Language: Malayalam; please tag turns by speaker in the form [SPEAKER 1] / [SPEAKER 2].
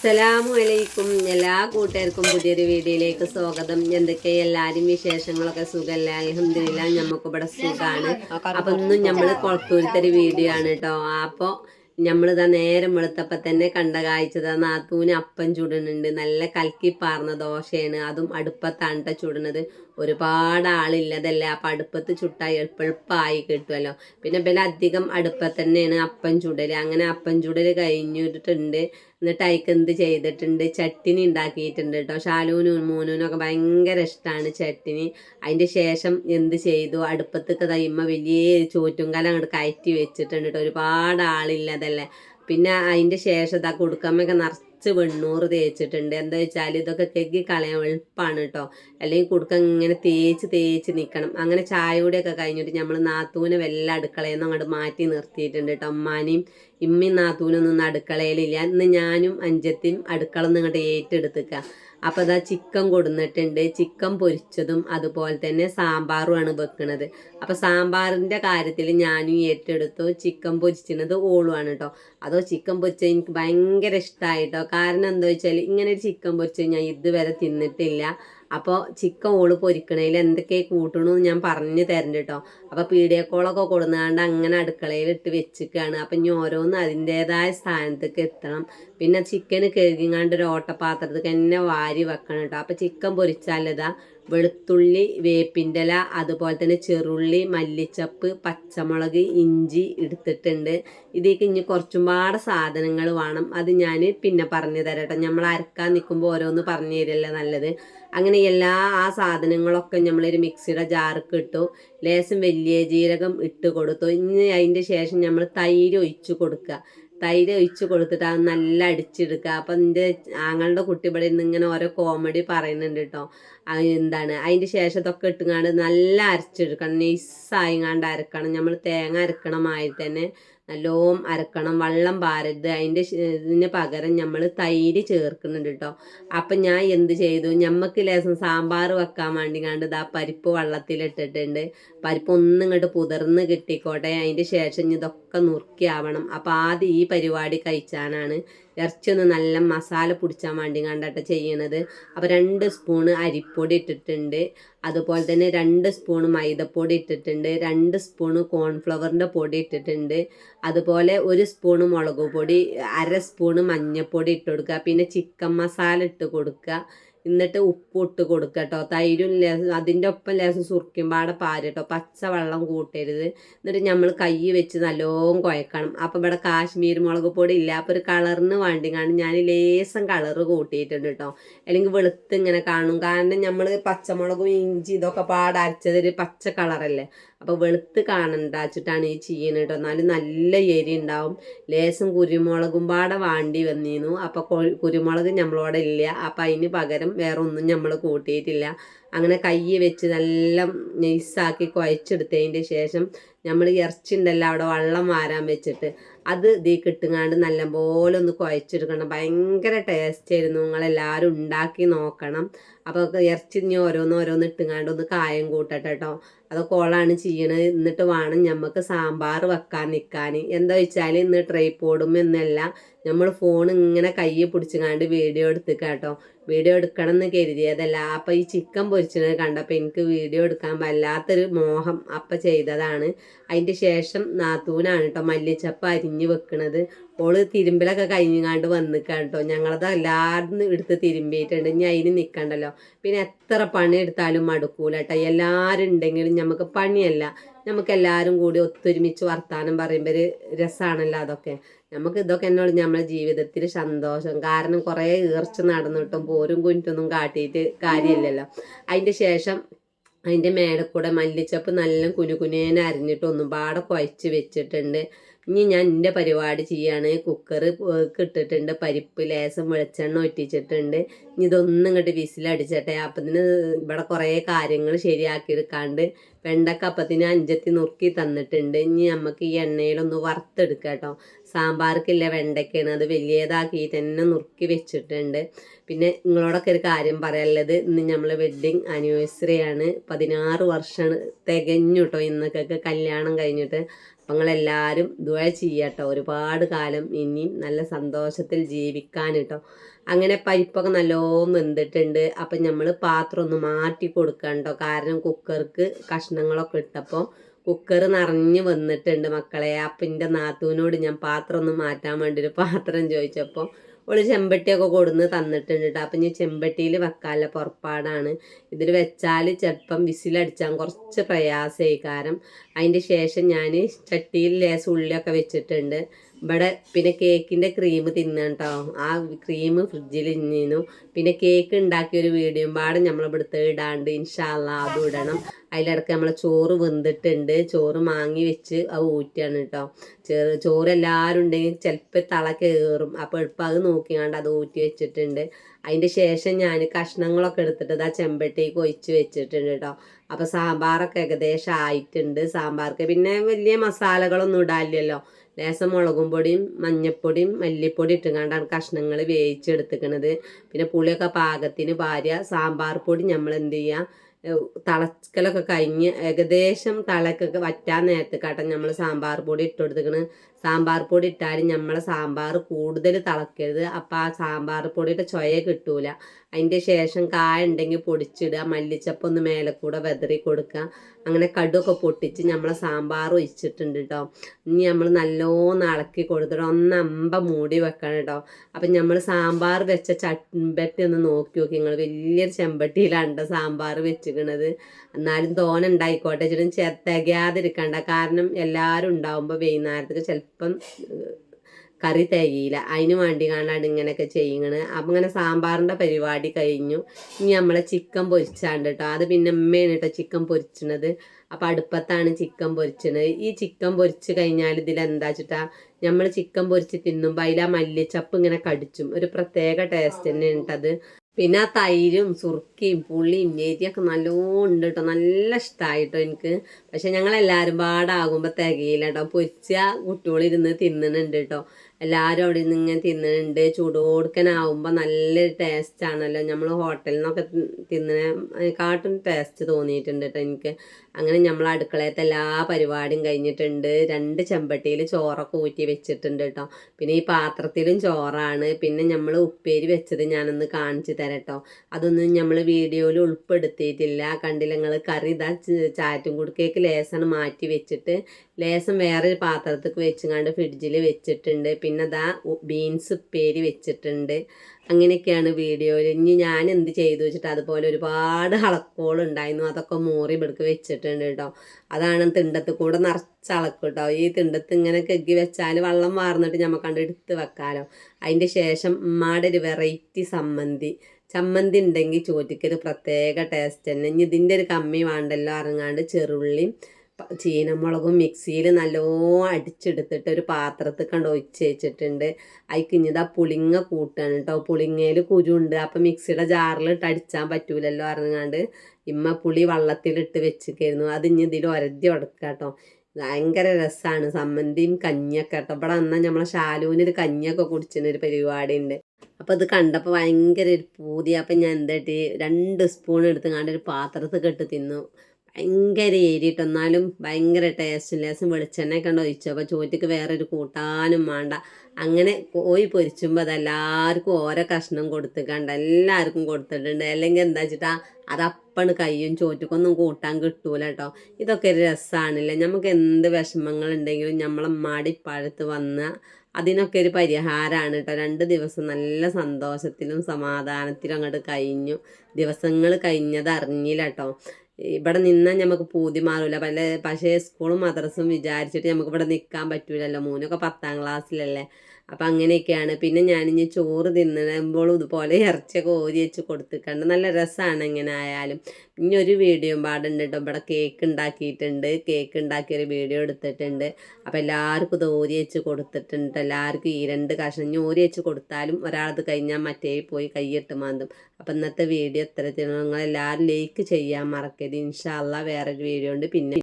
[SPEAKER 1] അസ്സലാമു അലൈക്കും എല്ലാ കൂട്ടുകാർക്കും പുതിയൊരു വീഡിയോയിലേക്ക് സ്വാഗതം. എന്തൊക്കെ എല്ലാരും വിശേഷങ്ങളൊക്കെ സുഖമല്ല അലഹമില്ല നമുക്ക് ഇവിടെ സുഖാണ്. അപ്പൊ ഇന്നും നമ്മൾ കൊളത്തൂരത്തെ വീഡിയോ ആണ് കേട്ടോ അപ്പൊ നമ്മളിതാ നേരം വെളുത്തപ്പ തന്നെ കണ്ട കാഴ്ചതാ നാത്തൂന് അപ്പം ചുടുന്നുണ്ട്. നല്ല കൽക്കി പാർന്ന ദോശയാണ്. അതും അടുപ്പത്താണ് ചുടുന്നത്. ഒരുപാട് ആളില്ലതല്ലേ അപ്പൊ അടുപ്പത്ത് ചുട്ടാൽ എളുപ്പമായി കിട്ടുമല്ലോ പിന്നെ പിന്നെ അധികം അടുപ്പത്ത് തന്നെയാണ് അപ്പം ചുടൽ അങ്ങനെ അപ്പം ചുടൽ കഴിഞ്ഞിട്ടുണ്ട്. എന്നിട്ട് അയക്ക് എന്ത് ചെയ്തിട്ടുണ്ട്? ചട്ടിനി ഉണ്ടാക്കിയിട്ടുണ്ട് കേട്ടോ. ഷാലൂനും മൂനൂനും ഒക്കെ ഭയങ്കര ഇഷ്ടമാണ് ചട്ടിനി. അതിന്റെ ശേഷം എന്ത് ചെയ്തു? അടുപ്പത്തൊക്കെ തയ്യുമ്പോൾ വലിയ ചോറ്റും കാലം അങ്ങോട്ട് കയറ്റി വെച്ചിട്ടുണ്ട് കേട്ടോ. ഒരുപാട് ആളില്ലതല്ലേ പിന്നെ അതിന്റെ ശേഷം ഇതാ കൊടുക്കമ്മയൊക്കെ നിറച്ച് വെണ്ണൂറ് തേച്ചിട്ടുണ്ട്. എന്താ വെച്ചാൽ ഇതൊക്കെ കെക്കി കളയാൻ എളുപ്പമാണ് കേട്ടോ അല്ലെങ്കിൽ കുടുക്ക ഇങ്ങനെ തേച്ച് തേച്ച് നിൽക്കണം അങ്ങനെ ചായ കൂടെയൊക്കെ കഴിഞ്ഞിട്ട് നമ്മൾ നാത്തൂനെ വല്ല അടുക്കളയിൽ നിന്ന് അങ്ങോട്ട് മാറ്റി നിർത്തിയിട്ടുണ്ട് കേട്ടോ അമ്മാനെയും ഇമ്മയും നാത്തൂനൊന്നും അടുക്കളയിലില്ല. ഇന്ന് ഞാനും അഞ്ചത്തിയും അടുക്കള നിന്ന് ഇങ്ങോട്ട് ഏറ്റെടുത്തുക അപ്പോൾ അതാ ചിക്കൻ കൊടുന്നിട്ടുണ്ട്. ചിക്കൻ പൊരിച്ചതും അതുപോലെ തന്നെ സാമ്പാറുമാണ് വെക്കുന്നത് അപ്പോൾ സാമ്പാറിന്റെ കാര്യത്തിൽ ഞാനും ഏറ്റെടുത്തു. ചിക്കൻ പൊരിച്ചിരുന്നത് ഓളുമാണ് കേട്ടോ അതോ ചിക്കൻ പൊരിച്ചത് എനിക്ക് ഭയങ്കര ഇഷ്ടമായിട്ടോ കാരണം എന്താ വെച്ചാൽ ഇങ്ങനെ ഒരു ചിക്കൻ പൊരിച്ചത് ഞാൻ ഇതുവരെ തിന്നിട്ടില്ല. അപ്പോൾ ചിക്കൻ ഓൾ പൊരിക്കണേൽ എന്തൊക്കെ കൂട്ടണു ഞാൻ പറഞ്ഞു തരണ്ട് കേട്ടോ അപ്പോൾ പീഡിയക്കോളൊക്കെ കൊടുന്നാണ്ട് അങ്ങനെ അടുക്കളയിൽ ഇട്ട് വെച്ചിക്കാണ്. അപ്പം ഇനി ഓരോന്ന് അതിന്റേതായ സ്ഥാനത്തേക്ക് എത്തണം. പിന്നെ ചിക്കൻ കഴുകിങ്ങാണ്ട് ഒരു ഓട്ടപാത്രത്തിൽ തന്നെ വാരി വെക്കണം കേട്ടോ അപ്പോൾ ചിക്കൻ പൊരിച്ചാലിതാ വെളുത്തുള്ളി വേപ്പിന്റെ ഇല അതുപോലെ തന്നെ ചെറുള്ളി മല്ലിച്ചപ്പ് പച്ചമുളക് ഇഞ്ചി എടുത്തിട്ടുണ്ട്. ഇതിലേക്ക് ഇനി കുറച്ചും പാടെ സാധനങ്ങൾ വേണം. അത് ഞാൻ പിന്നെ പറഞ്ഞു തരാം നമ്മൾ അരക്കാൻ നിൽക്കുമ്പോൾ ഓരോന്ന് പറഞ്ഞു തരില്ല നല്ലത്. അങ്ങനെ എല്ലാ ആ സാധനങ്ങളൊക്കെ നമ്മളൊരു മിക്സിയുടെ ജാർക്ക് ഇട്ടു. ലേശം വലിയ ജീരകം ഇട്ട് കൊടുത്തു. ഇനി അതിന്റെ ശേഷം നമ്മൾ തൈര് ഒഴിച്ചു കൊടുക്കുക. തൈര് ഒഴിച്ച് കൊടുത്തിട്ട് അത് നല്ല അടിച്ചെടുക്കുക. അപ്പം എന്റെ ആങ്ങളുടെ കുട്ടി ഇവിടെ നിന്ന് ഇങ്ങനെ ഓരോ കോമഡി പറയുന്നുണ്ട് കേട്ടോ എന്താണ്? അതിന്റെ ശേഷം ഇതൊക്കെ നല്ല അരച്ചെടുക്കണം. നൈസായിങ്ങാണ്ട് അരക്കണം. നമ്മൾ തേങ്ങ അരക്കണമായി തന്നെ നല്ലോം അരക്കണം വെള്ളം പാരരുത്. അതിന്റെ ഇതിന് പകരം നമ്മൾ തൈര് ചേർക്കുന്നുണ്ട് കേട്ടോ അപ്പം ഞാൻ എന്ത് ചെയ്തു? ഞമ്മക്ക് ലേശം സാമ്പാർ വെക്കാൻ വേണ്ടി കണ്ട് ഇതാ പരിപ്പ് വെള്ളത്തിലിട്ടിട്ടുണ്ട്. പരിപ്പ് ഒന്നും ഇങ്ങോട്ട് പുതിർന്ന് കിട്ടിക്കോട്ടെ. അതിന്റെ ശേഷം ഇതൊക്കെ നുറുക്കിയാവണം അപ്പം ആദ്യം ഈ പരിപാടി കഴിച്ചാനാണ് ഇറച്ചി ഒന്ന് നല്ല മസാല പിടിച്ചാൻ വേണ്ടി കണ്ടിട്ട് ചെയ്യണത്. അപ്പോൾ രണ്ട് സ്പൂണ് അരിപ്പൊടി ഇട്ടിട്ടുണ്ട്. അതുപോലെ തന്നെ രണ്ട് സ്പൂണ് മൈദപ്പൊടി ഇട്ടിട്ടുണ്ട്. രണ്ട് സ്പൂണ് കോൺഫ്ലവറിന്റെ പൊടി ഇട്ടിട്ടുണ്ട്. അതുപോലെ ഒരു സ്പൂണ് മുളക് പൊടി അര സ്പൂണ് മഞ്ഞൾപ്പൊടി ഇട്ട് കൊടുക്കുക. പിന്നെ ചിക്കൻ മസാല ഇട്ട് കൊടുക്കുക. എന്നിട്ട് ഉപ്പ് ഇട്ട് കൊടുക്കുക കേട്ടോ തൈരും ലേശം അതിന്റെ ഒപ്പം ലേശം സുർക്കിമ്പാടെ പാര് കേട്ടോ പച്ച വെള്ളം കൂട്ടരുത്. എന്നിട്ട് നമ്മൾ കൈ വെച്ച് നല്ലോണം കുഴക്കണം. അപ്പം ഇവിടെ കാശ്മീർ മുളക് പൊടി ഇല്ല. അപ്പോൾ ഒരു കളറിന് വേണ്ടിങ്ങാണ്ട് ഞാൻ ലേസം കളറ് കൂട്ടിയിട്ടുണ്ട് കേട്ടോ. അല്ലെങ്കിൽ വെളുത്ത് ഇങ്ങനെ കാണും. കാരണം നമ്മൾ പച്ചമുളകും ഇഞ്ചി ഇതൊക്കെ പാടെ അരച്ചതൊരു പച്ച കളറല്ലേ. അപ്പോൾ വെളുത്ത് കാണണ്ട വെച്ചിട്ടാണ് ഈ ചെയ്യുന്നത് കേട്ടോ എന്നാലും നല്ല എരി ഉണ്ടാവും. ലേശം കുരുമുളകും പാടെ വാണ്ടി വന്നിരുന്നു. അപ്പോൾ കുരുമുളക് നമ്മളോടെ ഇല്ല. അപ്പം അതിന് പകരം വേറെ ഒന്നും നമ്മൾ കൂട്ടിയിട്ടില്ല. അങ്ങനെ കൈ വെച്ച് നല്ല നൈസാക്കി കുഴച്ചെടുത്തതിന്റെ ശേഷം നമ്മൾ ഇറച്ചി ഉണ്ടല്ലോ അവിടെ വെള്ളം വാരാൻ വെച്ചിട്ട്. അത് ഇതിൽ കിട്ടുങ്ങാണ്ട് നല്ലപോലെ ഒന്ന് കുഴച്ചെടുക്കണം. ഭയങ്കര ടേസ്റ്റ് ആയിരുന്നു. നിങ്ങളെല്ലാവരും ഉണ്ടാക്കി നോക്കണം. അപ്പോൾ ഇറച്ചി ഇനി ഓരോന്ന് ഓരോന്ന് ഇട്ടുങ്ങാണ്ട് ഒന്ന് കായം കൂട്ടട്ടെ കേട്ടോ അതൊക്കെ ഓളാണ് ചെയ്യണത്. എന്നിട്ട് വേണം നമുക്ക് സാമ്പാർ വെക്കാൻ നിൽക്കാൻ എന്താ വെച്ചാൽ ഇന്ന് ട്രൈപ്പോഡും എന്നല്ല നമ്മൾ ഫോൺ ഇങ്ങനെ കയ്യിൽ പിടിച്ചുങ്ങാണ്ട് വീഡിയോ എടുത്ത് കേട്ടോ വീഡിയോ എടുക്കണം എന്ന് കരുതിയതല്ല. അപ്പം ഈ ചിക്കൻ പൊരിച്ചത് കണ്ടപ്പോൾ എനിക്ക് വീഡിയോ എടുക്കാൻ വല്ലാത്തൊരു മോഹം അപ്പം ചെയ്തതാണ്. അതിന്റെ ശേഷം നാത്തൂനാണ് കേട്ടോ മല്ലിച്ചപ്പ് അരിഞ്ഞ് വെക്കണത്. ഓൾ തിരുമ്പലൊക്കെ കഴിഞ്ഞാണ്ട് വന്നിക്ക കേട്ടോ ഞങ്ങളത് എല്ലാവരും എടുത്ത് തിരുമ്പിയിട്ടുണ്ട്. ഇനി അതിന് നിൽക്കണ്ടല്ലോ പിന്നെ എത്ര പണി എടുത്താലും മടുക്കൂല കേട്ടോ എല്ലാവരും ഉണ്ടെങ്കിലും നമുക്ക് പണിയല്ല. നമുക്ക് എല്ലാവരും കൂടി ഒത്തൊരുമിച്ച് വർത്താനം പറയുമ്പോൾ ഒരു രസമാണല്ലോ അതൊക്കെ. നമുക്ക് ഇതൊക്കെ എന്നോട് നമ്മുടെ ജീവിതത്തിൽ സന്തോഷം. കാരണം കുറേ ഈർച്ച നടന്നിട്ടും പോരും കുഞ്ഞിട്ടൊന്നും കാട്ടിയിട്ട് കാര്യമില്ലല്ലോ അതിന്റെ ശേഷം അതിന്റെ മേലെ കൂടെ മല്ലിച്ചപ്പ് നല്ല കുനുകുനേനെ അരിഞ്ഞിട്ട് ഒന്നും പാടെ കുഴച്ച് വെച്ചിട്ടുണ്ട്. ഇനി ഞാൻ എന്റെ പരിപാടി ചെയ്യാണ്. കുക്കർ ഇട്ടിട്ടുണ്ട് പരിപ്പ് ലേശം വെളിച്ചെണ്ണ ഒറ്റിച്ചിട്ടുണ്ട്. ഇനി ഇതൊന്നും ഇങ്ങോട്ട് വിസിലടിച്ചട്ടെ. അപ്പത്തിന് ഇവിടെ കുറേ കാര്യങ്ങൾ ശരിയാക്കി എടുക്കാണ്ട് വെണ്ടക്ക അപ്പത്തിന് അഞ്ചത്തി നുറുക്കി തന്നിട്ടുണ്ട്. ഇനി നമുക്ക് ഈ എണ്ണയിലൊന്ന് വറുത്തെടുക്കാം കേട്ടോ സാമ്പാർക്കില്ല വെണ്ടയ്ക്കാണ്. അത് വലിയതാക്കി തന്നെ നുറുക്കി വെച്ചിട്ടുണ്ട്. പിന്നെ നിങ്ങളോടൊക്കെ ഒരു കാര്യം പറയാനുള്ളത്. ഇന്ന് നമ്മൾ വെഡ്ഡിങ് ആനിവേഴ്സറി ആണ്. പതിനാറ് വർഷം തികഞ്ഞു കേട്ടോ ഇന്നൊക്കെ കല്യാണം കഴിഞ്ഞിട്ട് അപ്പം നിങ്ങളെല്ലാവരും ദുഴ ചെയ്യട്ടോ. ഒരുപാട് കാലം ഇനിയും നല്ല സന്തോഷത്തിൽ ജീവിക്കാൻ കേട്ടോ അങ്ങനെ പരിപ്പൊക്കെ നല്ലോണം വെന്തിട്ടുണ്ട്. അപ്പം നമ്മൾ പാത്രം ഒന്ന് മാറ്റി കൊടുക്കണം കാരണം കുക്കർക്ക് കഷ്ണങ്ങളൊക്കെ ഇട്ടപ്പോൾ കുക്കർ നിറഞ്ഞു വന്നിട്ടുണ്ട് മക്കളെ. അപ്പം നാത്തൂനോട് ഞാൻ പാത്രം ഒന്ന് മാറ്റാൻ വേണ്ടി ഒരു പാത്രം ചോദിച്ചപ്പോൾ ഓൾ ചെമ്പട്ടിയൊക്കെ കൊടുന്ന് തന്നിട്ടുണ്ട് കേട്ടോ അപ്പം ഞാൻ ചെമ്പട്ടിയിൽ വെക്കാനുള്ള പുറപ്പാടാണ്. ഇതിൽ വെച്ചാൽ ചിലപ്പം വിസിലടിച്ചാൽ കുറച്ച് പ്രയാസമായി കാരണം അതിന്റെ ശേഷം ഞാൻ ചട്ടിയിൽ ലേസ് ഉള്ളിയൊക്കെ വെച്ചിട്ടുണ്ട്. ഇവിടെ പിന്നെ കേക്കിന്റെ ക്രീം തിന്നട്ടോ. ആ ക്രീം ഫ്രിഡ്ജിൽ ഇന്നിരുന്നു പിന്നെ കേക്ക് ഉണ്ടാക്കിയ ഒരു വീഡിയോ പാടും നമ്മളിവിടുത്തെ ഇടാണ്ട് ഇൻഷാല്ല അതും ഇടണം. അതിലിടക്ക് നമ്മളെ ചോറ് വെന്തിട്ടുണ്ട്. ചോറ് മാങ്ങി വെച്ച് അത് ഊറ്റിയാണ് കേട്ടോ. ചെറു ചോറ് എല്ലാവരും ഉണ്ടെങ്കിൽ ചിലപ്പോൾ തള കയറും അപ്പോൾ എളുപ്പം അത് നോക്കിയാണ്ട് അത് ഊറ്റി വെച്ചിട്ടുണ്ട്. അതിന്റെ ശേഷം ഞാൻ കഷ്ണങ്ങളൊക്കെ എടുത്തിട്ട് ആ ചെമ്പട്ടിക്ക് ഒഴിച്ച് വെച്ചിട്ടുണ്ട് കേട്ടോ. അപ്പോൾ സാമ്പാറൊക്കെ ഏകദേശം ആയിട്ടുണ്ട്. സാമ്പാർക്ക് പിന്നെ വലിയ മസാലകളൊന്നും ഇടാനില്ലല്ലോ. ലേസം മുളകും പൊടിയും മഞ്ഞപ്പൊടിയും മല്ലിപ്പൊടി ഇട്ടുകൊണ്ടാണ് കഷ്ണങ്ങൾ വേവിച്ചെടുത്തിക്കണത്. പിന്നെ പുളിയൊക്കെ പാകത്തിന് ഭാര്യ സാമ്പാർ പൊടി നമ്മൾ എന്ത് ചെയ്യുക തിളക്കലൊക്കെ കഴിഞ്ഞ് ഏകദേശം തിളക്കൊക്കെ വറ്റാൻ നേരത്തെ കാട്ടാൻ നമ്മൾ സാമ്പാർ പൊടി ഇട്ട് സാമ്പാർ പൊടി ഇട്ടാലും നമ്മളെ സാമ്പാർ കൂടുതൽ തിളക്കരുത്. അപ്പം ആ സാമ്പാർ പൊടിയുടെ ചൊയ കിട്ടൂല. അതിന്റെ ശേഷം കായ ഉണ്ടെങ്കിൽ പൊടിച്ചിടുക മല്ലിച്ചപ്പ് ഒന്ന് മേലെ കൂടെ വെതറി കൊടുക്കുക അങ്ങനെ കടുവൊക്കെ പൊട്ടിച്ച് നമ്മളെ സാമ്പാർ ഒഴിച്ചിട്ടുണ്ട് കേട്ടോ ഇനി നമ്മൾ നല്ലോണം ഇളക്കി കൊടുത്തിട്ട് ഒന്ന് അമ്പ മൂടി വെക്കണം കേട്ടോ അപ്പം നമ്മൾ സാമ്പാർ വെച്ച ചമ്പട്ടി ഒന്ന് നോക്കി നോക്കി. നിങ്ങൾ വലിയൊരു ചെമ്പട്ടിയിലാണ് സാമ്പാർ വെച്ചിരിക്കണത് എന്നാലും തോന ഉണ്ടായിക്കോട്ടെ ചില തികയാതിരിക്കണ്ട കാരണം എല്ലാവരും ഉണ്ടാവുമ്പോൾ വൈകുന്നേരത്തേക്ക് ചിലപ്പം കറി തികയില്ല. അതിന് വേണ്ടി കാണാണ്ട് ഇങ്ങനെയൊക്കെ ചെയ്യണത്. അപ്പം ഇങ്ങനെ സാമ്പാറിന്റെ പരിപാടി കഴിഞ്ഞു. ഇനി നമ്മളെ ചിക്കൻ പൊരിച്ചാണ്ട് കേട്ടോ അത് പിന്നെ അമ്മയാണ് കേട്ടോ ചിക്കൻ പൊരിച്ചണത്. അപ്പം അടുപ്പത്താണ് ചിക്കൻ പൊരിച്ചത് ഈ ചിക്കൻ പൊരിച്ച് കഴിഞ്ഞാൽ ഇതിൽ എന്താ വെച്ചിട്ടാ നമ്മൾ ചിക്കൻ പൊരിച്ച് തിന്നുമ്പോൾ അതിൽ ആ മല്ലിച്ചപ്പ് ഇങ്ങനെ കടിച്ചും. ഒരു പ്രത്യേക ടേസ്റ്റ് തന്നെ ഉണ്ടത് പിന്നെ തൈരും സുർക്കിയും പുളിയും എരിയൊക്കെ നല്ലോണം ഉണ്ട് കേട്ടോ നല്ല ഇഷ്ടമായിട്ടോ എനിക്ക്. പക്ഷെ ഞങ്ങളെല്ലാവരും പാടാകുമ്പോൾ തികയില്ല കേട്ടോ പൊരിച്ച കുട്ടികളിരുന്ന് തിന്നണുണ്ട് കേട്ടോ എല്ലാവരും അവിടെ നിന്ന് ഇങ്ങനെ തിന്നണുണ്ട്. ചൂടോടുക്കനാവുമ്പോൾ നല്ലൊരു ടേസ്റ്റ് ആണല്ലോ. നമ്മൾ ഹോട്ടലിൽ നിന്നൊക്കെ തിന്നണേക്കാട്ടും ടേസ്റ്റ് തോന്നിയിട്ടുണ്ട് കേട്ടോ എനിക്ക്. അങ്ങനെ നമ്മൾ അടുക്കളയത്തെ എല്ലാ പരിപാടിയും കഴിഞ്ഞിട്ടുണ്ട്. രണ്ട് ചെമ്പട്ടിയിൽ ചോറൊക്കെ ഊറ്റി വെച്ചിട്ടുണ്ട് കേട്ടോ പിന്നെ ഈ പാത്രത്തിലും ചോറാണ്. പിന്നെ നമ്മൾ ഉപ്പേരി വെച്ചത് ഞാനൊന്ന് കാണിച്ചു തരാം. കേട്ടോ അതൊന്നും നമ്മൾ വീഡിയോയിൽ ഉൾപ്പെടുത്തിയിട്ടില്ല. കണ്ടില്ല നിങ്ങൾ കറി ഇതാ ചാറ്റും കുടുക്കേക്ക് ലേസാണ് മാറ്റി വെച്ചിട്ട് ലേസം വേറൊരു പാത്രത്തേക്ക് വെച്ചുകൊണ്ട് ഫ്രിഡ്ജിൽ വെച്ചിട്ടുണ്ട്. പിന്നെ അതാ ബീൻസ് ഉപ്പേരി വെച്ചിട്ടുണ്ട്. അങ്ങനെയൊക്കെയാണ് വീഡിയോയിൽ ഇനി ഞാൻ എന്ത് ചെയ്തു വെച്ചിട്ട് അതുപോലെ ഒരുപാട് ഉണ്ടായിരുന്നു. അതൊക്കെ മൂറി ഇവിടേക്ക് വെച്ചിട്ടുണ്ട് കേട്ടോ അതാണ് തിണ്ടത്ത് കൂടെ നിറച്ച് അളക്കും കേട്ടോ ഈ തിണ്ടത്ത് ഇങ്ങനെ കെഗ്ഗി വെച്ചാൽ വെള്ളം വാർന്നിട്ട് നമുക്ക് കണ്ട് എടുത്ത് വെക്കാലോ. അതിന്റെ ശേഷം ഉമ്മാടെ ഒരു വെറൈറ്റി സമ്മന്തി. ചമ്മന്തി ഉണ്ടെങ്കിൽ ചോറ്റിക്കൊരു പ്രത്യേക ടേസ്റ്റ് തന്നെ. ഇനി ഇതിന്റെ ഒരു കമ്മി വേണ്ടല്ലോ അറങ്ങാണ്ട് ചെറുള്ളിയും ചീനമുളകും മിക്സിയിൽ നല്ലോ അടിച്ചെടുത്തിട്ട് ഒരു പാത്രത്തിൽ കണ്ട് ഒഴിച്ച് വെച്ചിട്ടുണ്ട്. അതിക്ക് ഇനിതാ പുളിങ്ങ കൂട്ടാണ് കേട്ടോ പുളിങ്ങയിൽ കുരുണ്ട്. അപ്പം മിക്സിയുടെ ജാറിലിട്ട് അടിച്ചാൻ പറ്റൂലല്ലോ അറിഞ്ഞാണ്ട് ഇമ്മ പുളി വള്ളത്തിലിട്ട് വെച്ചിരിക്കുന്നു അത് ഇനി ഇതിൽ ഒരതി ഉടക്കുക കേട്ടോ ഭയങ്കര രസമാണ് സമ്മന്തിയും കഞ്ഞിയൊക്കെ കേട്ടോ ഇവിടെ എന്നാൽ നമ്മളെ ശാലുവിനൊരു കഞ്ഞിയൊക്കെ കുടിച്ചിന് ഒരു പരിപാടി ഉണ്ട് അപ്പോൾ അത് കണ്ടപ്പോൾ ഭയങ്കര ഒരു പൂതി. അപ്പം ഞാൻ എന്തായിട്ട് രണ്ട് സ്പൂൺ എടുത്ത് കണ്ട ഒരു പാത്രത്തിൽ കെട്ട് തിന്നു. ഭയങ്കര ഏരിയിട്ട് എന്നാലും ഭയങ്കര ടേസ്റ്റ് ലേസം വെളിച്ചെണ്ണ ചോദിച്ചു അപ്പോൾ ചോറ്റക്ക് വേറൊരു കൂട്ടാനും വേണ്ട അങ്ങനെ പോയി പൊരിച്ചുമ്പോൾ അതെല്ലാവർക്കും ഓരോ കഷ്ണം കൊടുത്തിട്ടുണ്ട് എല്ലാവർക്കും കൊടുത്തിട്ടുണ്ട്. അല്ലെങ്കിൽ എന്താ വെച്ചിട്ടാ അതപ്പണ് കയ്യും ചോറ്റക്കൊന്നും കൂട്ടാൻ കിട്ടൂല കേട്ടോ ഇതൊക്കെ ഒരു രസമാണല്ലേ നമുക്ക് എന്ത് വിഷമങ്ങളുണ്ടെങ്കിലും നമ്മളെ മടിപ്പഴുത്ത് വന്ന അതിനൊക്കെ ഒരു പരിഹാരമാണ് കേട്ടോ രണ്ട് ദിവസം നല്ല സന്തോഷത്തിലും സമാധാനത്തിലും അങ്ങോട്ട് കഴിഞ്ഞു. ദിവസങ്ങൾ കഴിഞ്ഞത് അറിഞ്ഞില്ല കേട്ടോ ഇവിടെ നിന്നാൽ നമുക്ക് പൂതി മാറില്ല പല പക്ഷേ സ്കൂളും മദ്രസും വിചാരിച്ചിട്ട് നമുക്ക് ഇവിടെ നിൽക്കാൻ പറ്റൂലല്ലോ. മോനൊക്കെ പത്താം ക്ലാസ്സിലല്ലേ അപ്പം അങ്ങനെയൊക്കെയാണ്. പിന്നെ ഞാനിഞ്ഞ് ചോറ് തിന്നുമ്പോഴും ഇതുപോലെ ഇറച്ചിയൊക്കെ ഓരി വെച്ച് കൊടുത്തിട്ടുണ്ട് നല്ല രസമാണ് എങ്ങനെ ആയാലും. ഇനി ഒരു വീഡിയോ പാടുണ്ട് കേട്ടോ. ഇവിടെ കേക്ക് ഉണ്ടാക്കിയിട്ടുണ്ട്. കേക്ക് ഉണ്ടാക്കിയൊരു വീഡിയോ എടുത്തിട്ടുണ്ട്. അപ്പോൾ എല്ലാവർക്കും ഇത് ഓരി വെച്ച് കൊടുത്തിട്ടുണ്ട്. എല്ലാവർക്കും ഈ രണ്ട് കഷ്ണം ഇനി ഓരി വെച്ച് കൊടുത്താലും ഒരാളത് കഴിഞ്ഞാൽ മറ്റേ പോയി കൈയിട്ട് മാന്തും. അപ്പം ഇന്നത്തെ വീഡിയോ നിങ്ങൾ എല്ലാവരും ലൈക്ക് ചെയ്യാൻ മറക്കരുത്. ഇൻഷാല്ല വേറൊരു വീഡിയോ ഉണ്ട്. പിന്നെ